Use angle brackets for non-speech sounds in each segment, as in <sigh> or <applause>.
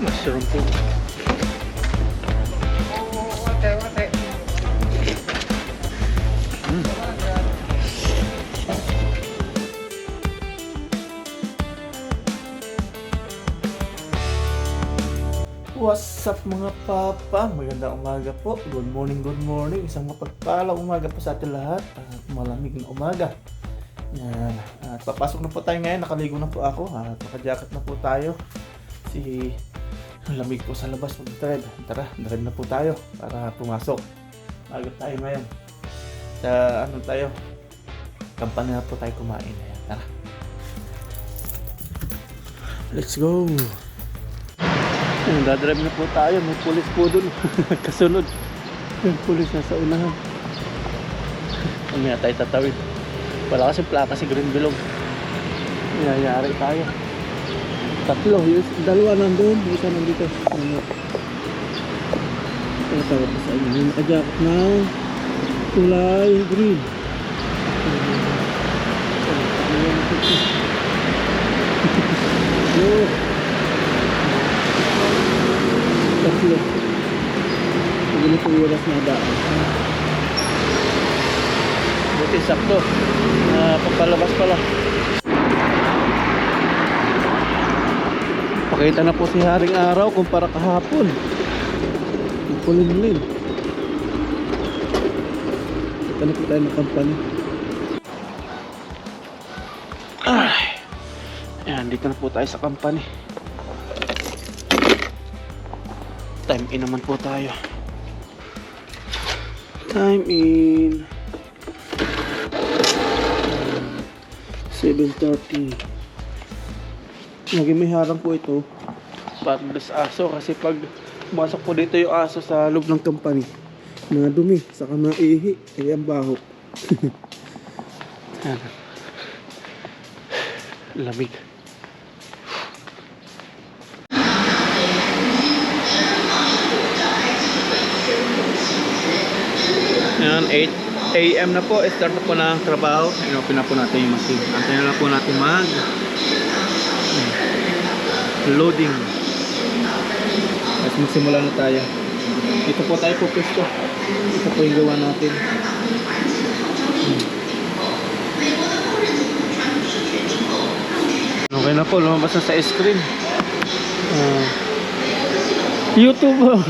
Mushroom po. What's up mga papa? Magandang umaga po. Good morning, good morning. Isang mapagpalang umaga po sa atin lahat. At malamig na umaga. Yan. At papasok na po tayo ngayon. Nakaligo na po ako. At naka-jacket na po tayo. Si lamig po sa labas mag-drive. Tara, drive na po tayo para pumasok. Agad tayo ngayon. Sa ano tayo? Kampanya na po tayo kumain. Tara. Let's go! Yung dadrive na po tayo, may pulis po dun. <laughs> Kasunod. May pulis na sa unahan. Mamaya tayo tatawid. Wala kasi plaka si Green Bilog. Nangyayari tayo. Tatlo, dalawa nandun, isa nandito. Ano? Ko sa inyo? Yung na kulay green. Tatlo. Ganito yung oras na. Buti. Uh. Pakita na po si Haring Araw kumpara kahapon. Kulimlim. Kita na po tayo ng kampanya. Ay. Ayan, dito na po tayo sa company. Time in naman po tayo. Time in. 7.30. Lagi may harang po ito. Patless aso kasi pag pumasok po dito yung aso sa loob ng company. Na dumi, saka maihi. Kaya ang baho. <laughs> Lamig. Ayan, 8 a.m. na po. Start na po na ang trabaho. Inopen na po natin yung machine. Antayin na lang po natin mag loading. At magsimula na tayo. Dito po tayo po pwesto. Ito po yung gawa natin. Okay na po, lumabas na sa screen. Ah. YouTube. <laughs>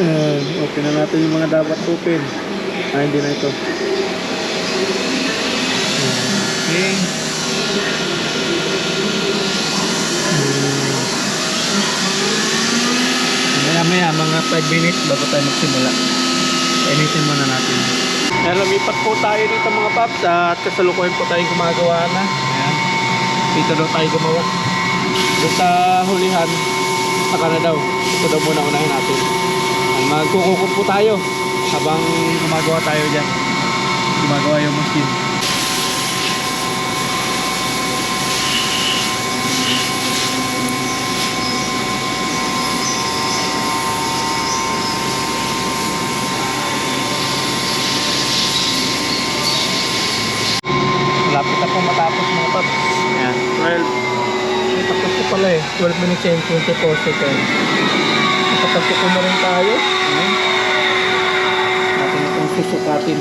Ayan, open na natin yung mga dapat open. Ah, hindi na ito. Okay. Maya maya, mga 5 minutes bago tayo magsimula. Initin muna natin. Ayan, lumipat po tayo dito mga paps at kasalukuyan po tayong gumagawa na. Ayan. Dito daw tayo gumawa. Doon sa hulihan, saka na daw. Ito daw muna unahin natin. Ayan, Magkukukup po tayo habang gumagawa tayo dyan. Gumagawa yung machine. Malapit na po matapos mga paps. Ayan, 12. Ay, tapos ko pala eh. 12 minutes and 24 seconds. Nakapagkuko na rin tayo. Ayan. Natin itong susukatin.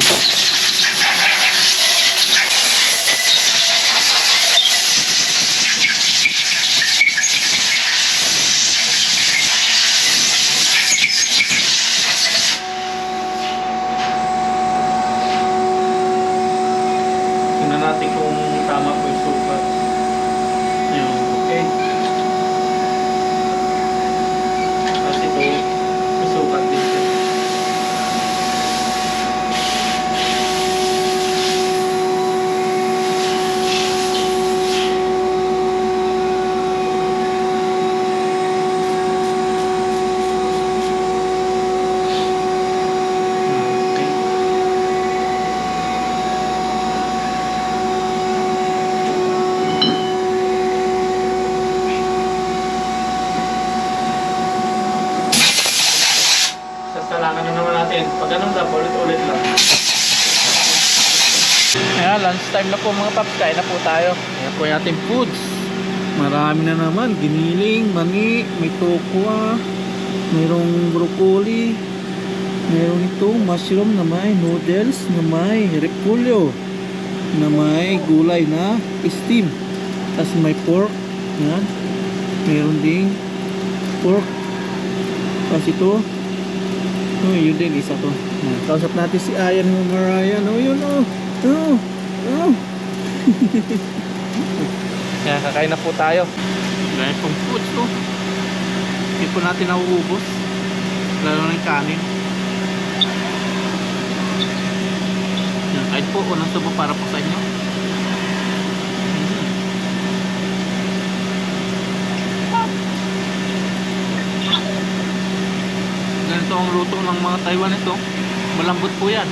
Tingnan natin kung tama po yung sukat. Ayun, okay. Tapos ito, may sukat din siya. Okay. Sasalangan na naman natin. Pag ganun lang, ulit-ulit lang. Ayan, lunch time na po mga paps. Kain na po tayo. Ayan po yung ating foods. Marami na naman. Giniling, mani, may tokwa, mayroong broccoli, mayroong itong mushroom na may noodles, na may repolyo, na may gulay na steam. Tapos may pork. Yan. Mayroon ding pork. Tapos ito. Oh, yun din isa to. Kausap natin si Ayan Mariah. Oh, yun. Oh. Oh. <laughs> Yan, kakain na po tayo. Dahil pong foods to. Hindi po natin nauubos. Lalo yung kanin. Yan, kahit po, unang subo para po sa inyo. Mm. Ganito ang luto ng mga Taiwan ito. Malambot po yan.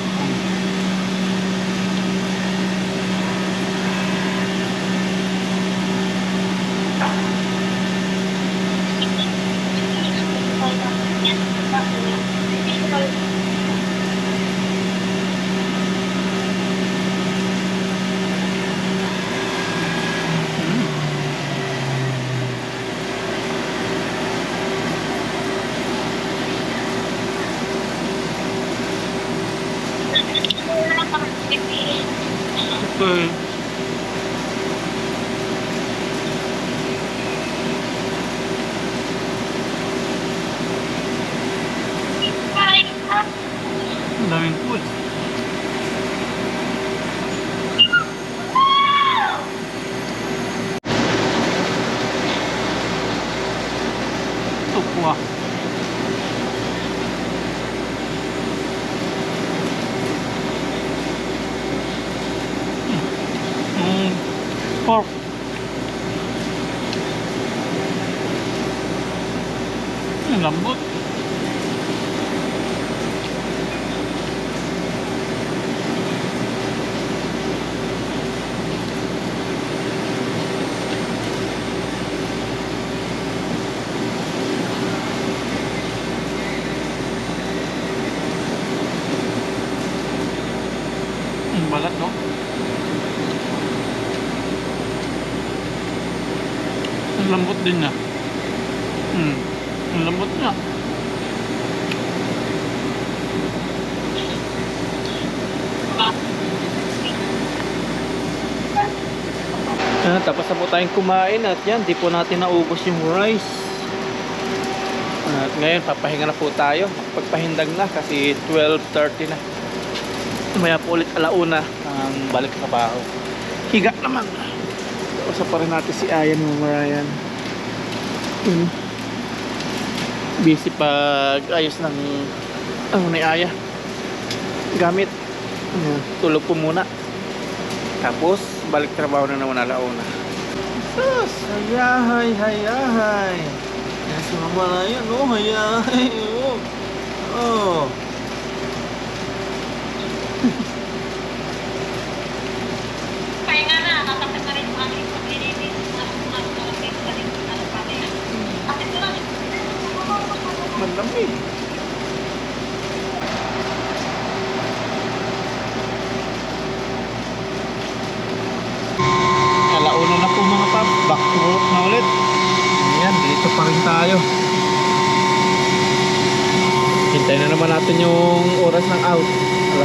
Okay. Ang daming food. Tukwa. Mm, pork. Ang lambot. Ang balat, no? Ang lambot din niya. Hmm. Ang lambot niya. Ah, tapos na po tayong kumain at yan, di po natin naubos yung rice. At ngayon, papahinga na po tayo. Pagpahindag na kasi 12.30 na. Maya po ulit alauna ang balik sa trabaho. Higa naman. Usap pa rin natin si Ayan mo Marian. Hmm. Busy pag ayos ng ano ni Aya. Gamit. Ayan, Tulog po muna. Tapos balik trabaho na naman alauna. Sus! Hayahay, hayahay. Si Mama Marian. Oh, hayahay. Oh. Oh. Pahinga na, nakapit na rin ang aking paglilinis Malamig. Alauna na po mga pap. Back to work na ulit. Ayan, dito pa rin tayo. Hintayin na naman natin yung oras ng out.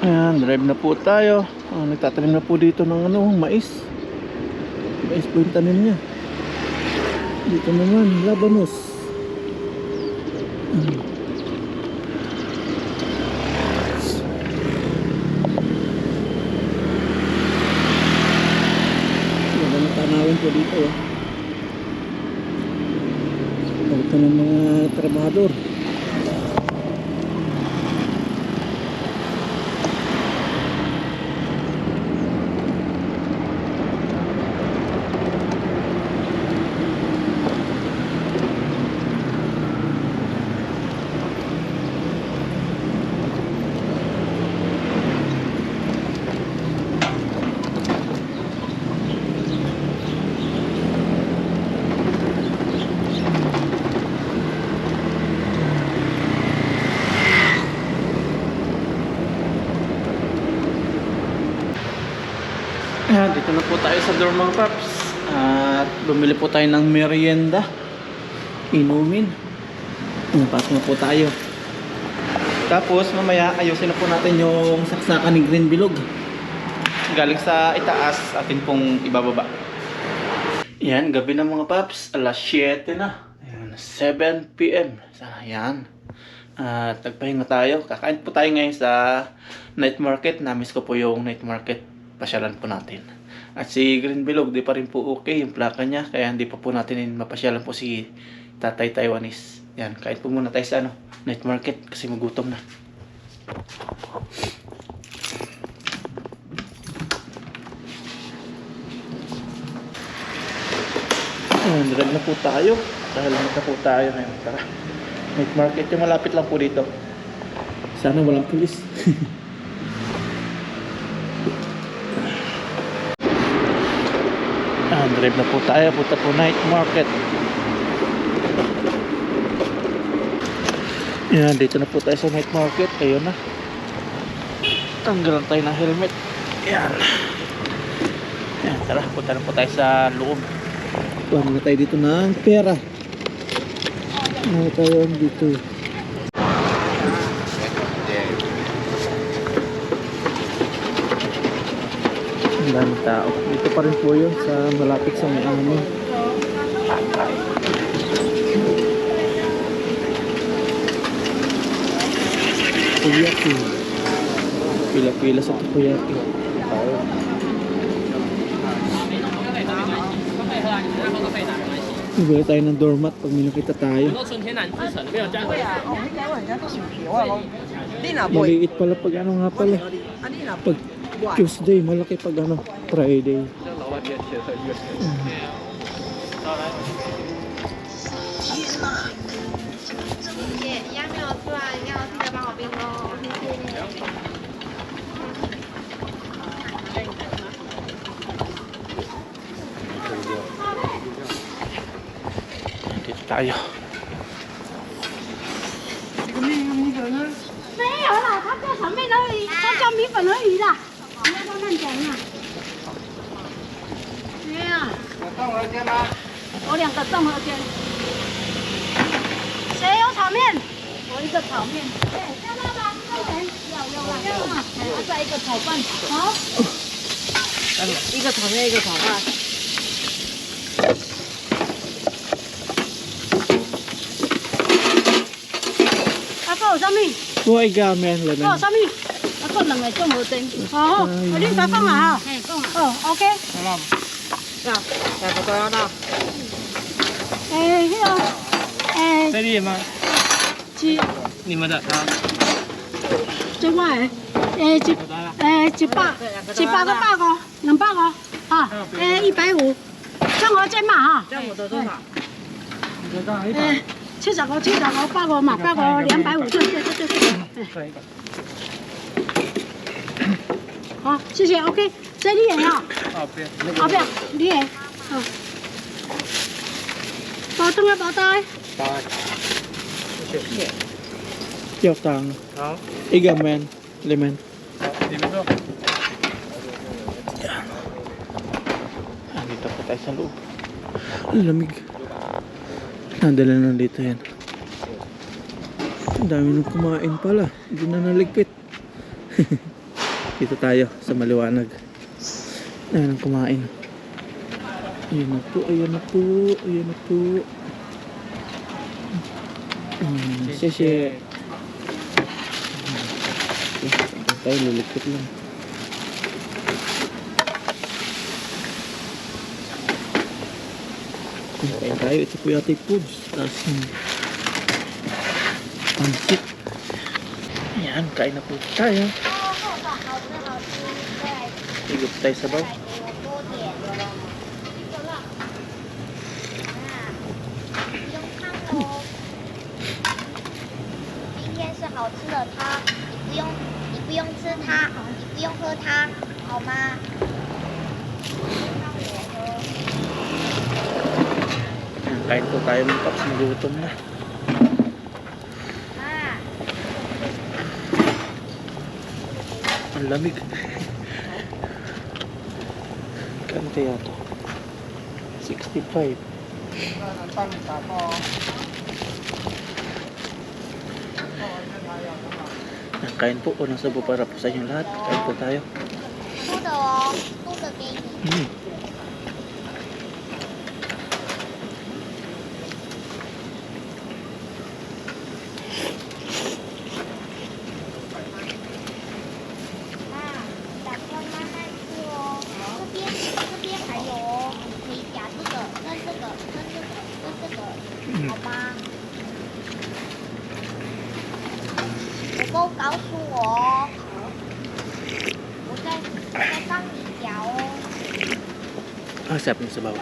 Ayan, drive na po tayo. Ah, nagtatanim na po dito ng ano, mais. mais po yung tanim niya. Dito naman, labanos. Hmm. Ganda ng tanawin dito. Oh. Balik na ng mga trabahador. Ayan, dito na po tayo mga paps. At bumili po tayo ng merienda. Inumin. Ayan, pasok na po tayo. Tapos mamaya ayusin na po natin yung saksakan ni Green Bilog. Galing sa itaas, atin pong ibababa. Yan, gabi na mga paps. Alas 7 na. Ayan, 7 p.m. Sana yan. At nagpahinga tayo. Kakain po tayo ngayon sa night market. Namiss ko po yung night market. Pasyalan po natin. At si Green Bilog, di pa rin po okay yung plaka niya. Kaya hindi pa po natin mapasyalan po si Tatay Taiwanese. Yan, kain po muna tayo sa ano, night market kasi magutom na. Ayan, na po tayo. Dahil na po tayo ngayon. Tara. Night market yung malapit lang po dito. Sana walang pulis. <laughs> ah, drive na po tayo. Punta po night market. Yan, dito na po tayo sa night market. Ayun na. Tanggalan tayo ng helmet. Yan. Yan, tara. Punta na po tayo sa loob. Kuha tayo dito ng pera. Ano tayo dito? maraming tao. Dito pa rin po yun sa malapit sa may ano. Kuyaki. Pila-pila sa Kuyaki. Bili tayo ng doormat pag may nakita tayo. Maliit pala pag ano nga pala. Pag Tuesday, malaki pag ano, Friday. 姐，鸭没有出来，你要记得帮我冰哦，谢谢。 Dito tayo. 没有啦，他叫炒面而已，他叫米粉而已啦。 慢点。谁呀、我综合间吗？我两个综合间。谁有炒面？我一个炒面。对，要要。再一个炒饭。好。一个炒面，一个炒饭。阿叔，有米？我一个没，两个。阿叔，米？啊，个两个综合蒸。好，我你再放啊哈。哎，放啊。哦，OK。那两个都要到。哎，那个，哎，这里吗？一你们的啊，这块，哎，一，哎，一百，一百个百个，两百个，啊，哎，一百五，综合煎嘛哈。这样我的多少？哎，七十个，七十个，百个嘛，百个两百五，对对对对对。 哎好，谢谢，OK，这里也要。好边。后边啲嘢，哦，包灯啊包袋， Tiyaw tang. 好， Igamen, lemon. 你们说。 Ah, dito po tayo sa loob. Ang lamig. Nadala na dito yan. Ang dami nang kumain pala. Hindi na naligpit. <laughs> dito tayo sa maliwanag. Dami nang kumain. Ayan na po, ayan na po, ayan na po. Mm, sese. Tayo, lilikot lang. Kain tayo, ito po yung ating foods. Tapos yung pansit. Ayan, kain na po tayo. Higop tayo sa bag. Kain po tayo ng paps, nagutom na. Ang lamig. Kanto yata. 65. Kain po po ng subo para po sa inyong lahat. Kain po tayo. To the, to the baby. Mm. Ah, sarap niya sa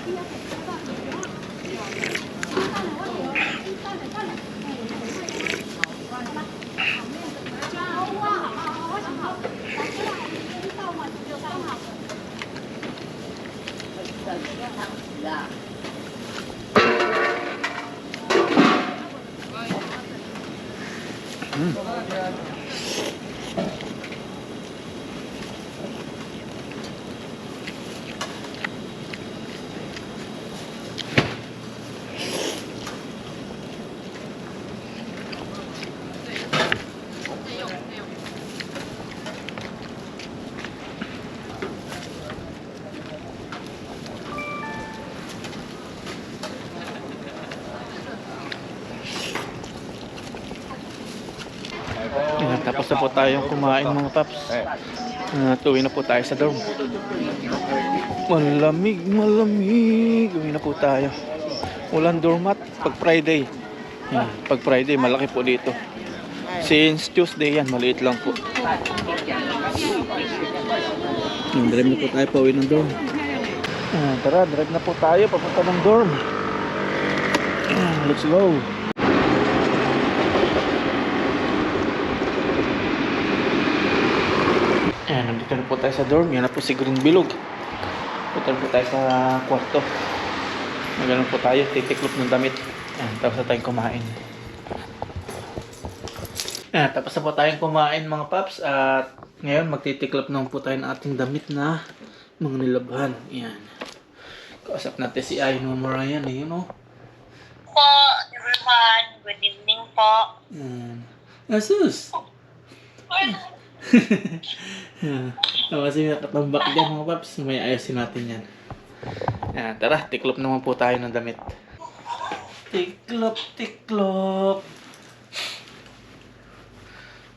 Ayan, tapos na po tayong kumain mga paps. Uh, tuwi na po tayo sa dorm. Malamig, malamig. Uwi na po tayo. Walang doormat pag Friday. Yan, pag Friday, malaki po dito. Since Tuesday yan, maliit lang po. Yan, drive na po tayo pa uwi ng dorm. Ah, tara, drive na po tayo papunta ng dorm. Ah, let's go. Ayan, nandito na po tayo sa dorm. Yan na po si Green Bilog. Punta na po tayo sa kwarto. Magano po tayo, titiklop ng damit. Ayan, tapos na tayong kumain. Ayan, tapos na po tayong kumain mga paps. At ngayon, magtitiklop naman po tayo ng ating damit na mga nilabhan. Ayan. Kausap natin si Ay no Marian. Eh, yun o. Po, everyone. Good evening po. Ayan. Asus! Ayan. Tapos yung nakatambak dyan mga paps. May ayusin natin yan. Ayan, tara, tiklop naman po tayo ng damit. Tiklop, tiklop.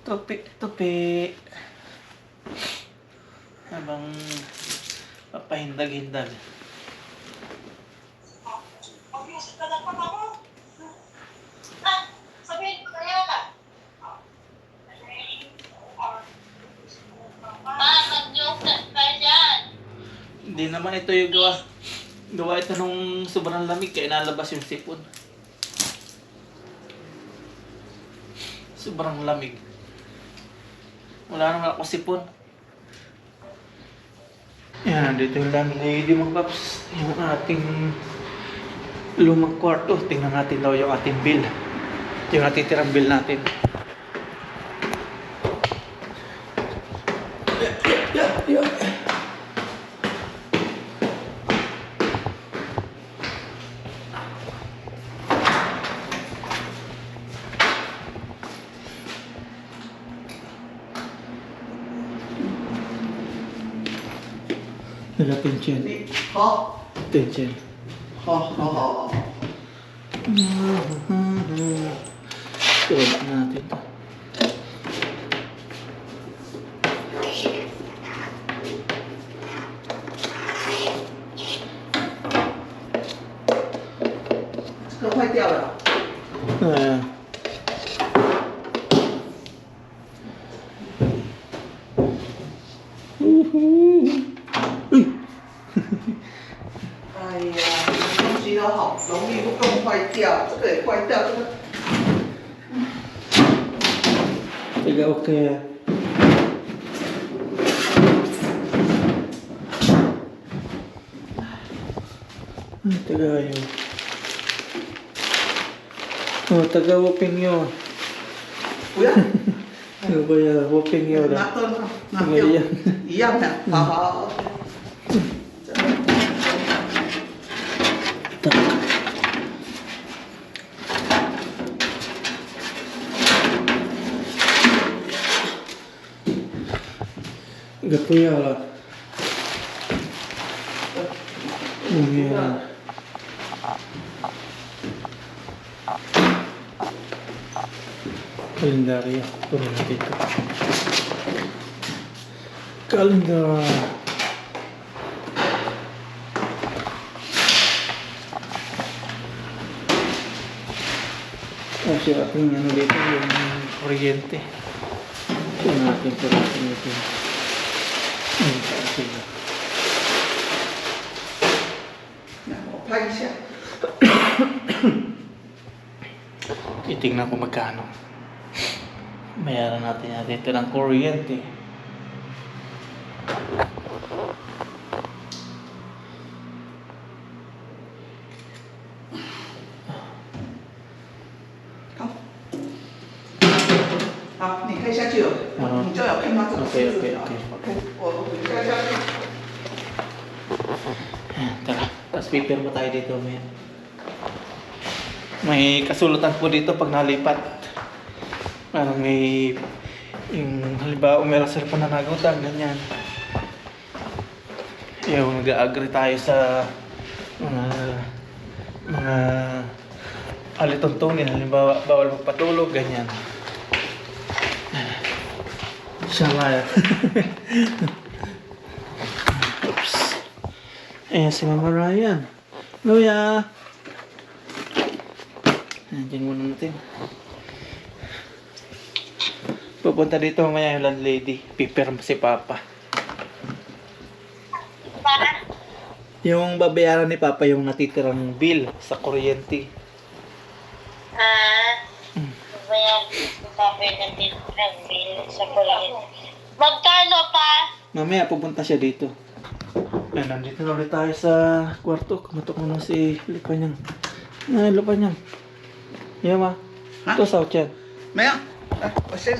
Tupi, tupi. Habang papahindag-hindag. Ah, sabihin ko kaya ka. Ma, mag-joke na tayo dyan. Hindi naman ito yung gawa. Gawa ito nung sobrang lamig kaya nalabas yung sipon. Sobrang lamig. Wala naman ako sipon. Yan, dito yung landlady mga paps. Yung ating lumang kwarto. Tingnan natin daw yung ating bill. Yung natitirang bill natin. 好，对见。好，好，好，好。嗯嗯嗯，对的对的。这个坏掉了。嗯。呜呼。kiểu có thể quay tập thì là ok Такая. Вот такая вопеньё. Уя? Уя, вопеньё, да. На то, на то. Уя. Я, да. Ага. Oh. Kalendaryo. Kalendar. Kasi ating ano dito yung kuryente. Ito natin kuryente dito. sila. Nakapag siya. Titignan ko magkano. Bayaran natin natin. Ito ng kuryente. Eh. Paper mo tayo dito, may May kasulatan po dito pag nalipat. Parang may yung halimbawa meron sila pananagutan, ganyan. Yung nag-agree tayo sa mga mga alituntunin, halimbawa bawal magpatulog, ganyan. Inshallah. Oops. Eh, si Mama Ryan. Luya! Nandiyan muna natin. Pupunta dito mamaya yung landlady. Pipirm si Papa. Para, Yung babayaran ni Papa yung natitirang bill sa kuryente. ah, bayan ko pa natin ang bill sa kuryente. Magkano pa? Mamaya pupunta siya dito. Ayan, nandito na ulit tayo sa kwarto. Kumatok mo na si Lupanyang. Ay, Lupanyang. Yan ma. Ha? Ito sa yan. 没有，来，我先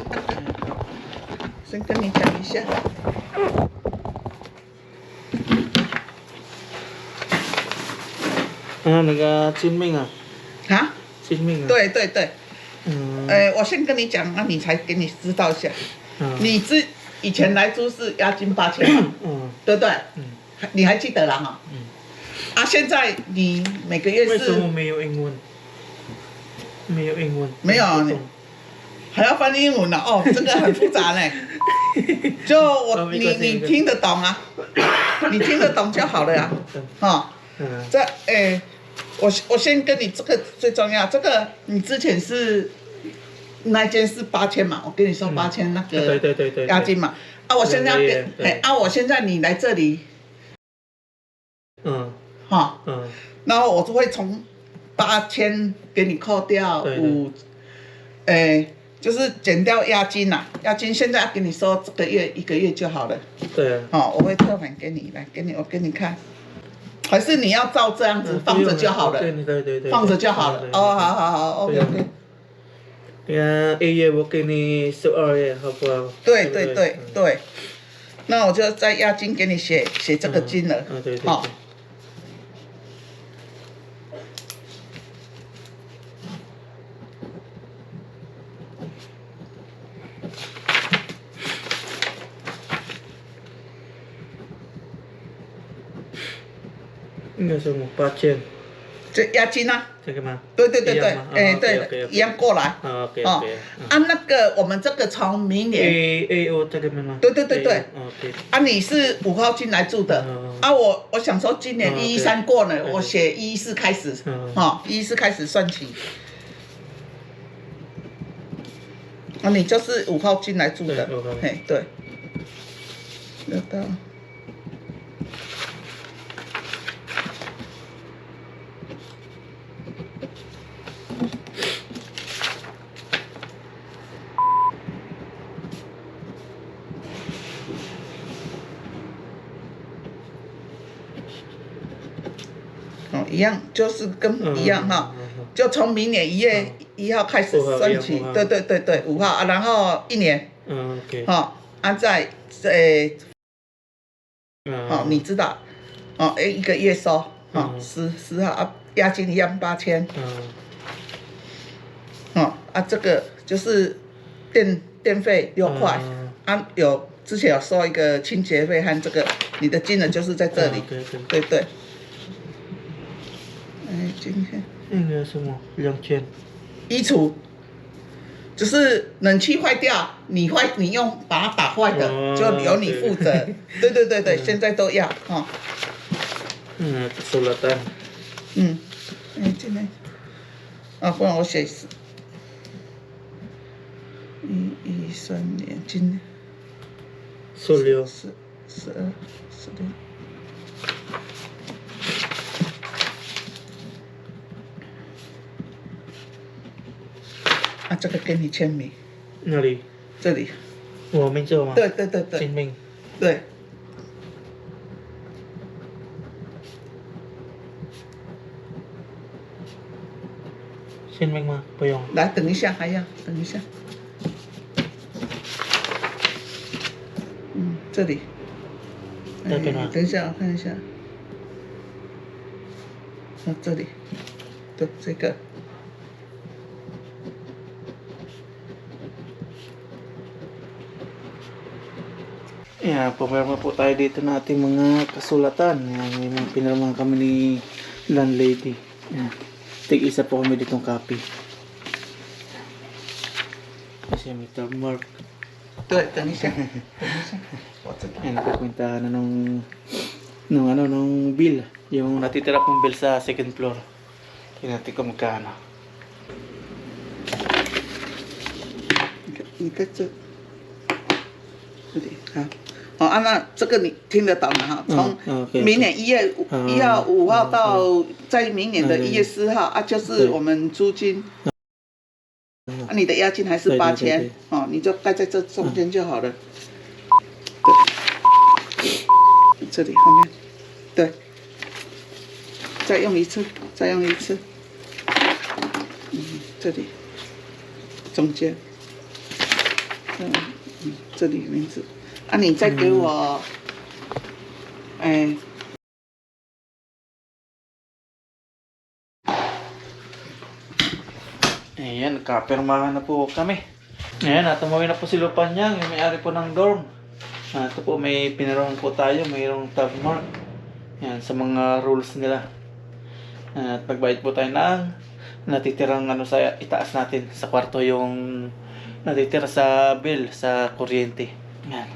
先跟你讲一下。 Ah, naga-chinming ah. 啊， Chinming ah. 对对对， Mm. 呃，我先跟你讲，那你才给你知道一下。 Ah. 你之以前来租是押金八千嘛， Mm. 对不对？嗯 <coughs> <laughs> 你还记得啦哈？嗯啊，现在你每个月是 sumo may yung ingon. May yung ingon. 没有还要翻英文呢、哦，这个很复杂呢。<laughs> 就我哦你你听得懂啊？<laughs> 你听得懂就好了呀、哦，Ah. 这诶、我我先跟你这个最重要，这个你之前是那一间是八千嘛，我跟你说嗯八千那对个对对对。押金嘛。啊，我现在要给哎啊，我现在你来这里嗯哈、嗯然后我就会从八千给你扣掉五，诶、就是减掉押金啦、押金现在要给你收这个月一个月就好了。对啊。哦，我会退还给你，来给你，我给你看，还是你要照这样子放着就好了，对对对对。放着就好了。哦，好好好，OK 对 OK，Kaya iya work ni so or ya hapa. 对对对对，那我就在押金给你写写这个金额啊，对对，对。好。应该是五八千？这押金啊，这个吗？对对对对哎、哦对一样过来。啊，OK 哦 OK。啊，那个我们这个从明年 A A O 这个吗？对对对对 OK。啊，你是五号进来住的、嗯啊，我我想说今年嗯一一三过呢，对我写一四开始，嗯哦，一四开始算起。啊，你就是五号进来住的嘿，对，有到。一样，就是跟一样哈，就从明年一月一号开始算起对对对对，五号啊，然后一年，嗯，OK。哈、啊，在呃，嗯。哦，你知道，哦，诶，一个月收，哦，嗯。十十号啊，押金一样八千，嗯。哦，啊，这个就是电电费六块，嗯啊，有之前有收一个清洁费和这个，你的金额就是在这里，对对。今天那个什么两千？衣橱，只是冷气坏掉，你坏你用把它打坏的，哦就由你负责。对对对对，嗯现在都要哦。嗯，kesulatan。嗯，哎，今天啊，不然我写是一一三年，今年十六。十十二十六。啊，这个给你签名，那里？这里。我名字吗？对对对对签名。对。签名吗？不用。来，等一下，还要等一下。嗯，这里。这边吗哎等一下，我看一下。啊，这里。对，这个。Ayan, pumirma po tayo dito na ating mga kasulatan. Ayan, may mga pinirma kami ni landlady. Ayan, tig-isa po kami ditong copy. Kasi may tab mark. Ito, ito niya siya. Ayan, nakukwintahan na nung, nung ano, nung bill. Yung natitira kong bill sa second floor. Tingnan natin kung magkano. Ikatso. Ikatso. 对啊。Okay. 哦啊，那这个你听得懂了哈？从明年一月一号五号嗯到在明年的嗯。一月四号啊，就是我们租金。嗯。啊，你的押金还是八千哦，你就盖在这中间就好了。对，这里后面，对，再用一次，再用一次。嗯，这里，中间，嗯嗯，这里名字，啊，你再给我，哎。 Ayan, nagkapirmahan na po kami. Ayan, at umuwi na po si Lupanyang, yung may-ari po ng dorm. Ah, ito po, may pinirahan po tayo, mayroong tab mark. Ayan, sa mga rules nila. At pagbayad po tayo ng natitirang ano sa itaas natin sa kwarto yung natitira sa bill sa kuryente. Ayan.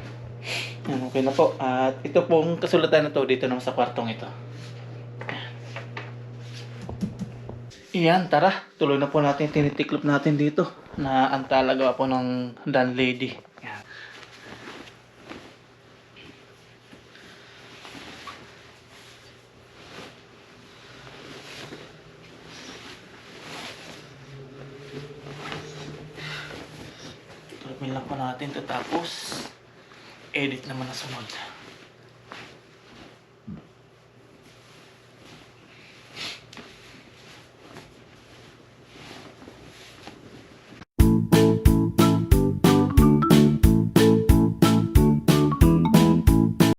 Ayan, okay na po. At ito pong kasulatan na to dito naman sa kwartong ito. Iyan, tara. Tuloy na po natin tinitiklop natin dito na ang talaga po ng landlady. Yan. Tuloy lang po natin to edit naman na sunod.